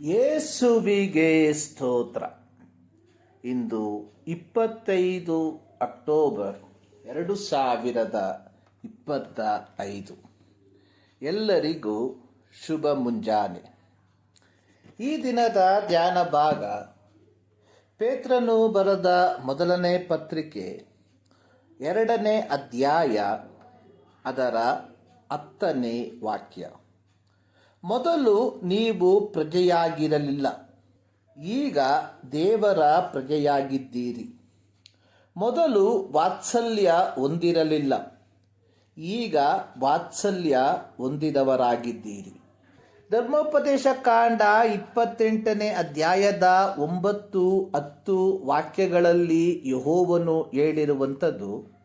ಯೇಸುವಿಗೆ ಸ್ತೋತ್ರ. ಇಂದು ಇಪ್ಪತ್ತೈದು ಅಕ್ಟೋಬರ್ ಎರಡು ಸಾವಿರದ ಇಪ್ಪತ್ತ ಐದು ಎಲ್ಲರಿಗೂ ಶುಭ ಮುಂಜಾನೆ. ಈ ದಿನದ ಧ್ಯಾನ ಭಾಗ ಪೇತ್ರನು ಬರೆದ ಮೊದಲನೇ ಪತ್ರಿಕೆ ಎರಡನೇ ಅಧ್ಯಾಯ ಅದರ ಹತ್ತನೇ ವಾಕ್ಯ. ಮೊದಲು ನೀವು ಪ್ರಜೆಯಾಗಿರಲಿಲ್ಲ. ಈಗ ದೇವರ ಪ್ರಜೆಯಾಗಿದ್ದೀರಿ. ಮೊದಲು ವಾತ್ಸಲ್ಯ ಹೊಂದಿರಲಿಲ್ಲ. ಈಗ ವಾತ್ಸಲ್ಯ ಹೊಂದಿದವರಾಗಿದ್ದೀರಿ. ಧರ್ಮೋಪದೇಶ ಕಾಂಡ ಇಪ್ಪತ್ತೆಂಟನೇ ಅಧ್ಯಾಯದ ಒಂಬತ್ತು, ಹತ್ತು ವಾಕ್ಯಗಳಲ್ಲಿ ಯಹೋವನು ಹೇಳಿರುವಂಥದ್ದು,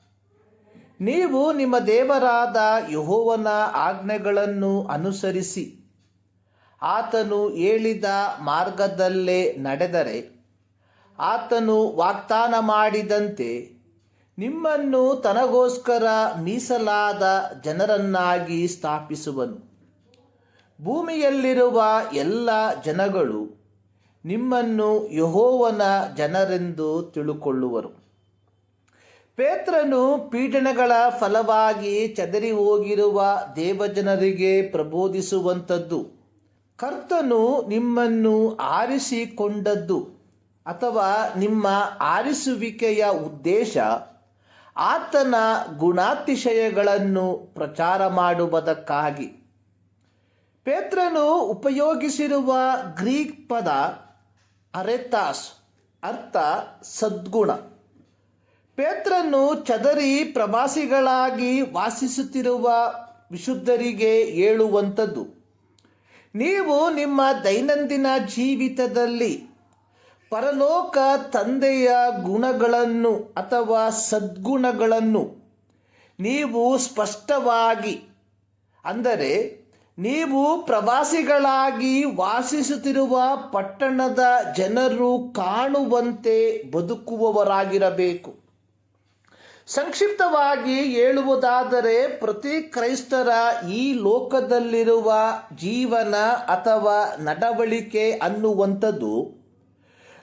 ನೀವು ನಿಮ್ಮ ದೇವರಾದ ಯಹೋವನ ಆಜ್ಞೆಗಳನ್ನು ಅನುಸರಿಸಿ. ಆತನು ಹೇಳಿದ ಮಾರ್ಗದಲ್ಲೇ ನಡೆದರೆ, ಆತನು ವಾಗ್ದಾನ ಮಾಡಿದಂತೆ ನಿಮ್ಮನ್ನು ತನಗೋಸ್ಕರ ಮೀಸಲಾದ ಜನರನ್ನಾಗಿ ಸ್ಥಾಪಿಸುವನು. ಭೂಮಿಯಲ್ಲಿರುವ ಎಲ್ಲ ಜನಗಳು ನಿಮ್ಮನ್ನು ಯಹೋವನ ಜನರೆಂದು ತಿಳುಕೊಳ್ಳುವರು. ಪೇತ್ರನು ಪೀಡನೆಗಳ ಫಲವಾಗಿ ಚದರಿ ಹೋಗಿರುವ ದೇವಜನರಿಗೆ ಪ್ರಬೋಧಿಸುವಂಥದ್ದು. ಕರ್ತನು ನಿಮ್ಮನ್ನು ಆರಿಸಿಕೊಂಡದ್ದು ಅಥವಾ ನಿಮ್ಮ ಆರಿಸುವಿಕೆಯ ಉದ್ದೇಶ ಆತನ ಗುಣಾತಿಶಯಗಳನ್ನು ಪ್ರಚಾರ ಮಾಡುವುದಕ್ಕಾಗಿ. ಪೇತ್ರನು ಉಪಯೋಗಿಸಿರುವ ಗ್ರೀಕ್ ಪದ ಅರೆತಾಸ್, ಅರ್ಥ ಸದ್ಗುಣ. ಪೇತ್ರನು ಚದರಿ ಪ್ರವಾಸಿಗಳಾಗಿ ವಾಸಿಸುತ್ತಿರುವ ವಿಶುದ್ಧರಿಗೆ ಹೇಳುವಂಥದ್ದು. ನೀವು ನಿಮ್ಮ ದೈನಂದಿನ ಜೀವಿತದಲ್ಲಿ ಪರಲೋಕ ತಂದೆಯ ಗುಣಗಳನ್ನು ಅಥವಾ ಸದ್ಗುಣಗಳನ್ನು ನೀವು ಸ್ಪಷ್ಟವಾಗಿ, ಅಂದರೆ ನೀವು ಪ್ರವಾಸಿಗಳಾಗಿ ವಾಸಿಸುತ್ತಿರುವ ಪಟ್ಟಣದ ಜನರು ಕಾಣುವಂತೆ ಬದುಕುವವರಾಗಿರಬೇಕು. ಸಂಕ್ಷಿಪ್ತವಾಗಿ ಹೇಳುವುದಾದರೆ ಪ್ರತಿ ಕ್ರೈಸ್ತರ ಈ ಲೋಕದಲ್ಲಿರುವ ಜೀವನ ಅಥವಾ ನಡವಳಿಕೆ ಅನ್ನುವಂಥದ್ದು.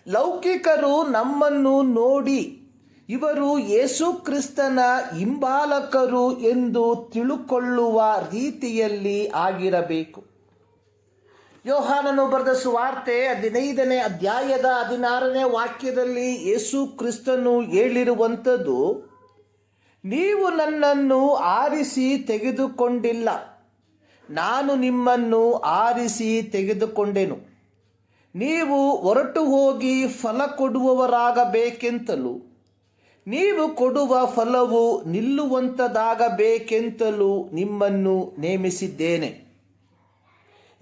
ಲೌಕಿಕರು ನಮ್ಮನ್ನು ನೋಡಿ ಇವರು ಯೇಸು ಕ್ರಿಸ್ತನ ಹಿಂಬಾಲಕರು ಎಂದು ತಿಳುಕೊಳ್ಳುವ ರೀತಿಯಲ್ಲಿ ಆಗಿರಬೇಕು. ಯೋಹಾನನು ಬರೆದ ಸುವಾರ್ತೆ ಹದಿನೈದನೇ ಅಧ್ಯಾಯದ ಹದಿನಾರನೇ ವಾಕ್ಯದಲ್ಲಿ ಯೇಸು ಕ್ರಿಸ್ತನು ಹೇಳಿರುವಂಥದ್ದು ನೀವು ನನ್ನನ್ನು ಆರಿಸಿ ತೆಗೆದುಕೊಂಡಿಲ್ಲ. ನಾನು ನಿಮ್ಮನ್ನು ಆರಿಸಿ ತೆಗೆದುಕೊಂಡೆನು. ನೀವು ಹೊರಟು ಹೋಗಿ ಫಲ ಕೊಡುವವರಾಗಬೇಕೆಂತಲೂ, ನೀವು ಕೊಡುವ ಫಲವು ನಿಲ್ಲುವಂಥದ್ದಾಗಬೇಕೆಂತಲೂ ನಿಮ್ಮನ್ನು ನೇಮಿಸಿದ್ದೇನೆ.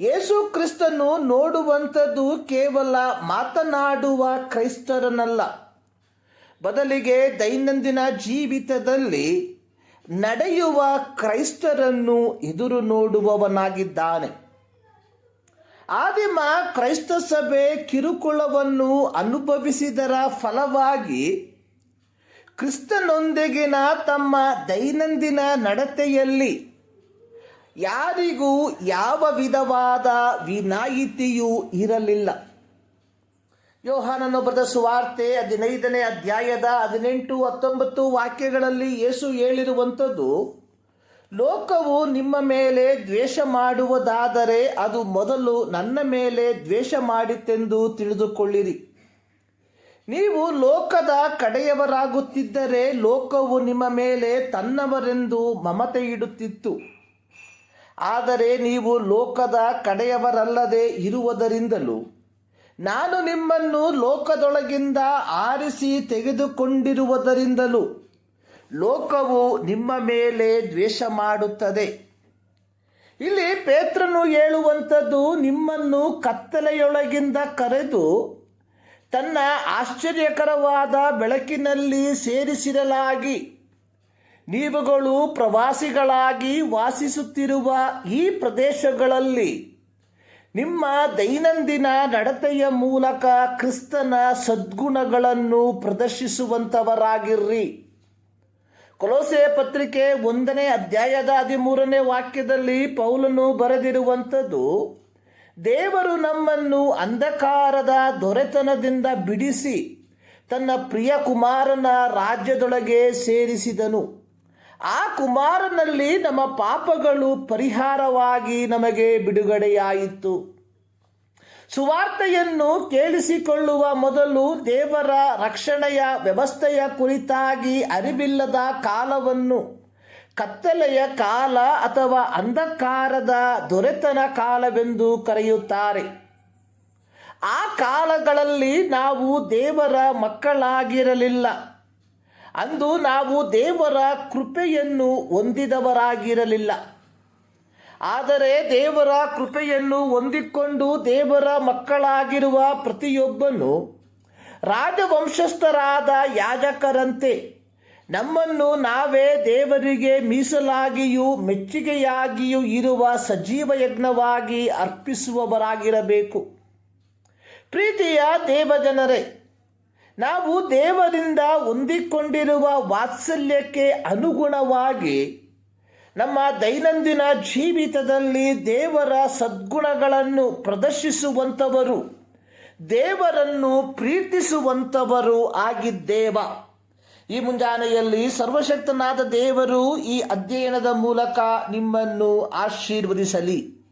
ಯೇಸು ಕ್ರಿಸ್ತನು ನೋಡುವಂಥದ್ದು ಕೇವಲ ಮಾತನಾಡುವ ಕ್ರೈಸ್ತರನಲ್ಲ. ಬದಲಿಗೆ ದೈನಂದಿನ ಜೀವಿತದಲ್ಲಿ ನಡೆಯುವ ಕ್ರೈಸ್ತರನ್ನು ಎದುರು ನೋಡುವವನಾಗಿದ್ದಾನೆ. ಆದಿಮ ಕ್ರೈಸ್ತ ಸಭೆ ಕಿರುಕುಳವನ್ನು ಅನುಭವಿಸಿದರ ಫಲವಾಗಿ ಕ್ರಿಸ್ತನೊಂದಿಗಿನ ತಮ್ಮ ದೈನಂದಿನ ನಡತೆಯಲ್ಲಿ ಯಾರಿಗೂ ಯಾವ ವಿಧವಾದ ವಿನಾಯಿತಿಯೂ ಇರಲಿಲ್ಲ. ಯೋಹಾನನು ಬರೆದ ಸುವಾರ್ತೆ ಹದಿನೈದನೇ ಅಧ್ಯಾಯದ ಹದಿನೆಂಟು ಹತ್ತೊಂಬತ್ತು ವಾಕ್ಯಗಳಲ್ಲಿ ಯೇಸು ಹೇಳಿರುವಂಥದ್ದು, ಲೋಕವು ನಿಮ್ಮ ಮೇಲೆ ದ್ವೇಷ ಮಾಡುವುದಾದರೆ ಅದು ಮೊದಲು ನನ್ನ ಮೇಲೆ ದ್ವೇಷ ಮಾಡಿತೆಂದು ತಿಳಿದುಕೊಳ್ಳಿರಿ. ನೀವು ಲೋಕದ ಕಡೆಯವರಾಗುತ್ತಿದ್ದರೆ ಲೋಕವು ನಿಮ್ಮ ಮೇಲೆ ತನ್ನವರೆಂದು ಮಮತೆ ಇಡುತ್ತಿತ್ತು ಆದರೆ ನೀವು ಲೋಕದ ಕಡೆಯವರಲ್ಲದೆ ಇರುವುದರಿಂದಲೂ ನಾನು ನಿಮ್ಮನ್ನು ಲೋಕದೊಳಗಿಂದ ಆರಿಸಿ ತೆಗೆದುಕೊಂಡಿರುವುದರಿಂದಲೂ ಲೋಕವು ನಿಮ್ಮ ಮೇಲೆ ದ್ವೇಷ ಮಾಡುತ್ತದೆ. ಇಲ್ಲಿ ಪೇತ್ರನು ಹೇಳುವಂಥದ್ದು ನಿಮ್ಮನ್ನು ಕತ್ತಲೆಯೊಳಗಿಂದ ಕರೆದು ತನ್ನ ಆಶ್ಚರ್ಯಕರವಾದ ಬೆಳಕಿನಲ್ಲಿ ಸೇರಿಸಿರಲಾಗಿ, ನೀವುಗಳು ಪ್ರವಾಸಿಗಳಾಗಿ ವಾಸಿಸುತ್ತಿರುವ ಈ ಪ್ರದೇಶಗಳಲ್ಲಿ ನಿಮ್ಮ ದೈನಂದಿನ ನಡತೆಯ ಮೂಲಕ ಕ್ರಿಸ್ತನ ಸದ್ಗುಣಗಳನ್ನು ಪ್ರದರ್ಶಿಸುವಂಥವರಾಗಿರ್ರಿ ಕೊಲೋಸೆ ಪತ್ರಿಕೆ ಒಂದನೇ ಅಧ್ಯಾಯದ ಹದಿಮೂರನೇ ವಾಕ್ಯದಲ್ಲಿ ಪೌಲನು ಬರೆದಿರುವಂಥದ್ದು, ದೇವರು ನಮ್ಮನ್ನು ಅಂಧಕಾರದ ದೊರೆತನದಿಂದ ಬಿಡಿಸಿ ತನ್ನ ಪ್ರಿಯ ಕುಮಾರನ ರಾಜ್ಯದೊಳಗೆ ಸೇರಿಸಿದನು. ಆ ಕುಮಾರನಲ್ಲಿ ನಮ್ಮ ಪಾಪಗಳು ಪರಿಹಾರವಾಗಿ ನಮಗೆ ಬಿಡುಗಡೆಯಾಯಿತು. ಸುವಾರ್ತೆಯನ್ನು ಕೇಳಿಸಿಕೊಳ್ಳುವ ಮೊದಲು ದೇವರ ರಕ್ಷಣೆಯ ವ್ಯವಸ್ಥೆಯ ಕುರಿತಾಗಿ ಅರಿವಿಲ್ಲದ ಕಾಲವನ್ನು, ಕತ್ತಲೆಯ ಕಾಲ ಅಥವಾ ಅಂಧಕಾರದ ದೊರೆತನ ಕಾಲವೆಂದು ಕರೆಯುತ್ತಾರೆ. ಆ ಕಾಲಗಳಲ್ಲಿ ನಾವು ದೇವರ ಮಕ್ಕಳಾಗಿರಲಿಲ್ಲ. ಅಂದು ನಾವು ದೇವರ ಕೃಪೆಯನ್ನು ಹೊಂದಿದವರಾಗಿರಲಿಲ್ಲ. ಆದರೆ ದೇವರ ಕೃಪೆಯನ್ನು ಹೊಂದಿಕೊಂಡು ದೇವರ ಮಕ್ಕಳಾಗಿರುವ ಪ್ರತಿಯೊಬ್ಬನು ರಾಜವಂಶಸ್ಥರಾದ ಯಾಜಕರಂತೆ ನಮ್ಮನ್ನು ನಾವೇ ದೇವರಿಗೆ ಮೀಸಲಾಗಿಯೂ ಮೆಚ್ಚುಗೆಯಾಗಿಯೂ ಇರುವ ಸಜೀವ ಯಜ್ಞವಾಗಿ ಅರ್ಪಿಸುವವರಾಗಿರಬೇಕು. ಪ್ರೀತಿಯ ದೇವಜನರೇ ನಾವು ದೇವರಿಂದ ಹೊಂದಿಕೊಂಡಿರುವ ವಾತ್ಸಲ್ಯಕ್ಕೆ ಅನುಗುಣವಾಗಿ ನಮ್ಮ ದೈನಂದಿನ ಜೀವಿತದಲ್ಲಿ ದೇವರ ಸದ್ಗುಣಗಳನ್ನು ಪ್ರದರ್ಶಿಸುವಂಥವರು, ದೇವರನ್ನು ಪ್ರೀತಿಸುವಂಥವರು ಆಗಿದ್ದೇವ. ಈ ಮುಂಜಾನೆಯಲ್ಲಿ ಸರ್ವಶಕ್ತನಾದ ದೇವರು ಈ ಅಧ್ಯಯನದ ಮೂಲಕ ನಿಮ್ಮನ್ನು ಆಶೀರ್ವದಿಸಲಿ.